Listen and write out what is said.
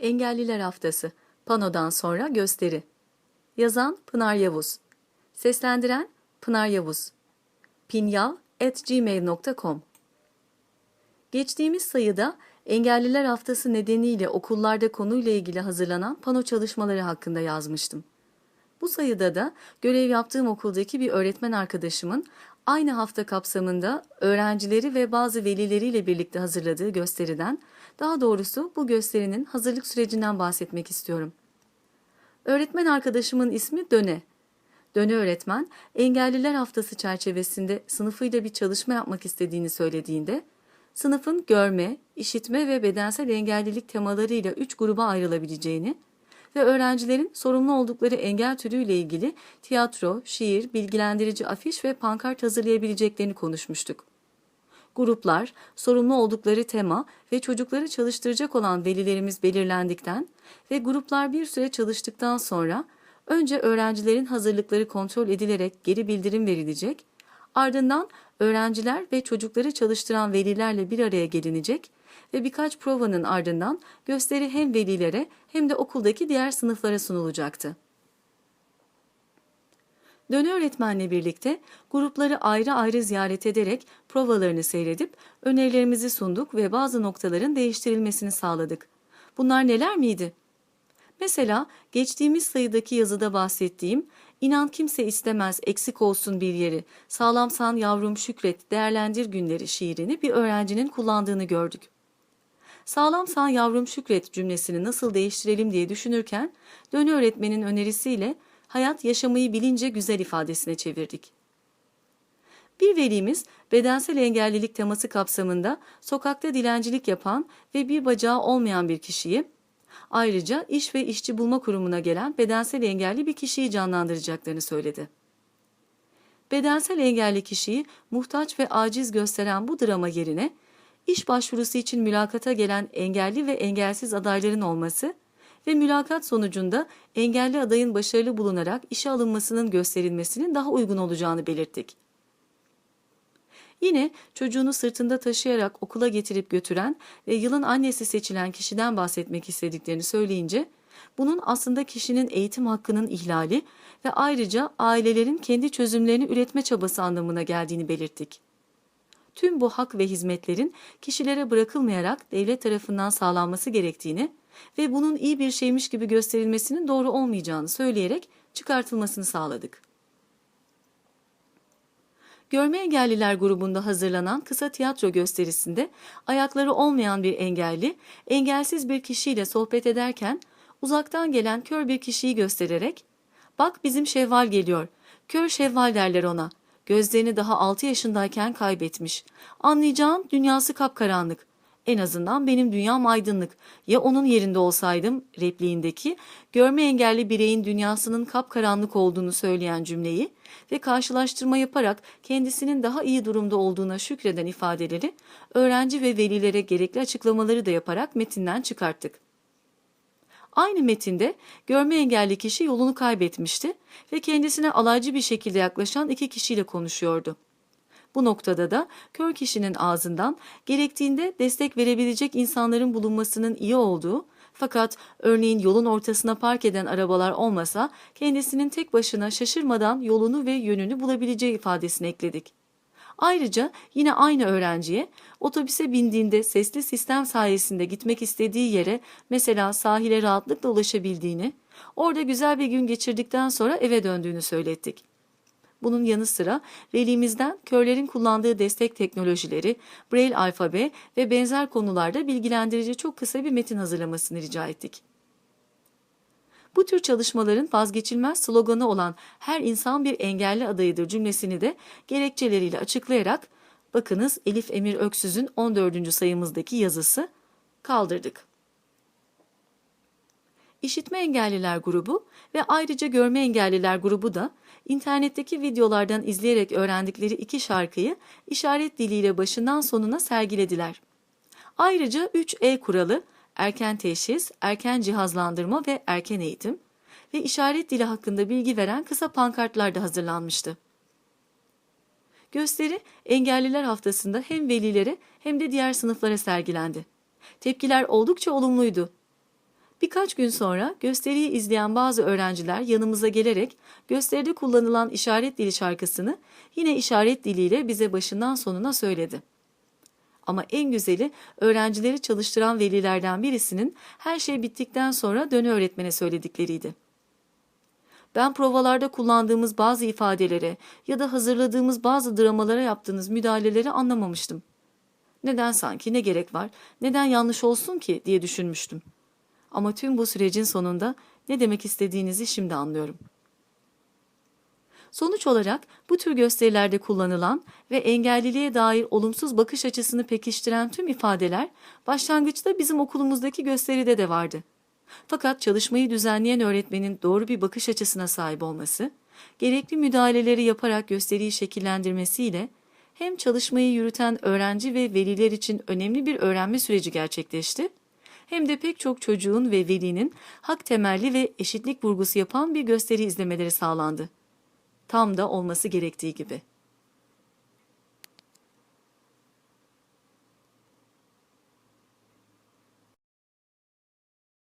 Engelliler Haftası Panodan sonra gösteri. Yazan Pınar Yavuz. Seslendiren Pınar Yavuz. Pinyav.gmail.com Geçtiğimiz sayıda Engelliler Haftası nedeniyle okullarda konuyla ilgili hazırlanan pano çalışmaları hakkında yazmıştım. Bu sayıda da görev yaptığım okuldaki bir öğretmen arkadaşımın aynı hafta kapsamında öğrencileri ve bazı velileriyle birlikte hazırladığı gösteriden, daha doğrusu bu gösterinin hazırlık sürecinden bahsetmek istiyorum. Öğretmen arkadaşımın ismi Döne. Döne öğretmen, Engelliler Haftası çerçevesinde sınıfıyla bir çalışma yapmak istediğini söylediğinde, sınıfın görme, işitme ve bedensel engellilik temalarıyla üç gruba ayrılabileceğini ve öğrencilerin sorumlu oldukları engel türüyle ilgili tiyatro, şiir, bilgilendirici afiş ve pankart hazırlayabileceklerini konuşmuştuk. Gruplar, sorumlu oldukları tema ve çocukları çalıştıracak olan velilerimiz belirlendikten ve gruplar bir süre çalıştıktan sonra önce öğrencilerin hazırlıkları kontrol edilerek geri bildirim verilecek, ardından öğrenciler ve çocukları çalıştıran velilerle bir araya gelinecek ve birkaç provanın ardından gösteri hem velilere hem de okuldaki diğer sınıflara sunulacaktı. Döne öğretmenle birlikte grupları ayrı ayrı ziyaret ederek provalarını seyredip önerilerimizi sunduk ve bazı noktaların değiştirilmesini sağladık. Bunlar neler miydi? Mesela geçtiğimiz sayıdaki yazıda bahsettiğim İnan kimse istemez eksik olsun bir yeri, sağlamsan yavrum şükret, değerlendir günleri şiirini bir öğrencinin kullandığını gördük. Sağlamsan yavrum şükret cümlesini nasıl değiştirelim diye düşünürken Dönü öğretmenin önerisiyle hayat yaşamayı bilince güzel ifadesine çevirdik. Bir velimiz bedensel engellilik teması kapsamında sokakta dilencilik yapan ve bir bacağı olmayan bir kişiyi Ayrıca iş ve işçi bulma kurumuna gelen bedensel engelli bir kişiyi canlandıracaklarını söyledi. Bedensel engelli kişiyi muhtaç ve aciz gösteren bu drama yerine iş başvurusu için mülakata gelen engelli ve engelsiz adayların olması ve mülakat sonucunda engelli adayın başarılı bulunarak işe alınmasının gösterilmesinin daha uygun olacağını belirttik. Yine çocuğunu sırtında taşıyarak okula getirip götüren ve yılın annesi seçilen kişiden bahsetmek istediklerini söyleyince bunun aslında kişinin eğitim hakkının ihlali ve ayrıca ailelerin kendi çözümlerini üretme çabası anlamına geldiğini belirttik. Tüm bu hak ve hizmetlerin kişilere bırakılmayarak devlet tarafından sağlanması gerektiğini ve bunun iyi bir şeymiş gibi gösterilmesinin doğru olmayacağını söyleyerek çıkartılmasını sağladık. Görme engelliler grubunda hazırlanan kısa tiyatro gösterisinde ayakları olmayan bir engelli, engelsiz bir kişiyle sohbet ederken uzaktan gelen kör bir kişiyi göstererek ''Bak bizim Şevval geliyor, kör Şevval derler ona, gözlerini daha 6 yaşındayken kaybetmiş. Anlayacağın dünyası kapkaranlık. En azından benim dünyam aydınlık. Ya onun yerinde olsaydım repliğindeki görme engelli bireyin dünyasının kapkaranlık olduğunu söyleyen cümleyi ve karşılaştırma yaparak kendisinin daha iyi durumda olduğuna şükreden ifadeleri öğrenci ve velilere gerekli açıklamaları da yaparak metinden çıkarttık. Aynı metinde görme engelli kişi yolunu kaybetmişti ve kendisine alaycı bir şekilde yaklaşan iki kişiyle konuşuyordu. Bu noktada da kör kişinin ağzından gerektiğinde destek verebilecek insanların bulunmasının iyi olduğu fakat örneğin yolun ortasına park eden arabalar olmasa kendisinin tek başına şaşırmadan yolunu ve yönünü bulabileceği ifadesini ekledik. Ayrıca yine aynı öğrenciye otobüse bindiğinde sesli sistem sayesinde gitmek istediği yere mesela sahile rahatlıkla ulaşabildiğini, orada güzel bir gün geçirdikten sonra eve döndüğünü söylettik. Bunun yanı sıra velimizden körlerin kullandığı destek teknolojileri, braille alfabe ve benzer konularda bilgilendirici çok kısa bir metin hazırlamasını rica ettik. Bu tür çalışmaların vazgeçilmez sloganı olan her insan bir engelli adayıdır cümlesini de gerekçeleriyle açıklayarak bakınız Elif Emir Öksüz'ün 14. sayımızdaki yazısı kaldırdık. İşitme engelliler grubu ve ayrıca görme engelliler grubu da internetteki videolardan izleyerek öğrendikleri iki şarkıyı işaret diliyle başından sonuna sergilediler. Ayrıca 3E kuralı, erken teşhis, erken cihazlandırma ve erken eğitim ve işaret dili hakkında bilgi veren kısa pankartlar da hazırlanmıştı. Gösteri Engelliler Haftası'nda hem velilere hem de diğer sınıflara sergilendi. Tepkiler oldukça olumluydu. Birkaç gün sonra gösteriyi izleyen bazı öğrenciler yanımıza gelerek gösteride kullanılan işaret dili şarkısını yine işaret diliyle bize başından sonuna söyledi. Ama en güzeli öğrencileri çalıştıran velilerden birisinin her şey bittikten sonra dönü öğretmene söyledikleriydi. Ben provalarda kullandığımız bazı ifadelere ya da hazırladığımız bazı dramalara yaptığınız müdahaleleri anlamamıştım. Neden sanki ne gerek var, neden yanlış olsun ki diye düşünmüştüm. Ama tüm bu sürecin sonunda ne demek istediğinizi şimdi anlıyorum. Sonuç olarak bu tür gösterilerde kullanılan ve engelliliğe dair olumsuz bakış açısını pekiştiren tüm ifadeler başlangıçta bizim okulumuzdaki gösteride de vardı. Fakat çalışmayı düzenleyen öğretmenin doğru bir bakış açısına sahip olması, gerekli müdahaleleri yaparak gösteriyi şekillendirmesiyle hem çalışmayı yürüten öğrenci ve veliler için önemli bir öğrenme süreci gerçekleşti, hem de pek çok çocuğun ve velinin hak temelli ve eşitlik vurgusu yapan bir gösteri izlemeleri sağlandı. Tam da olması gerektiği gibi.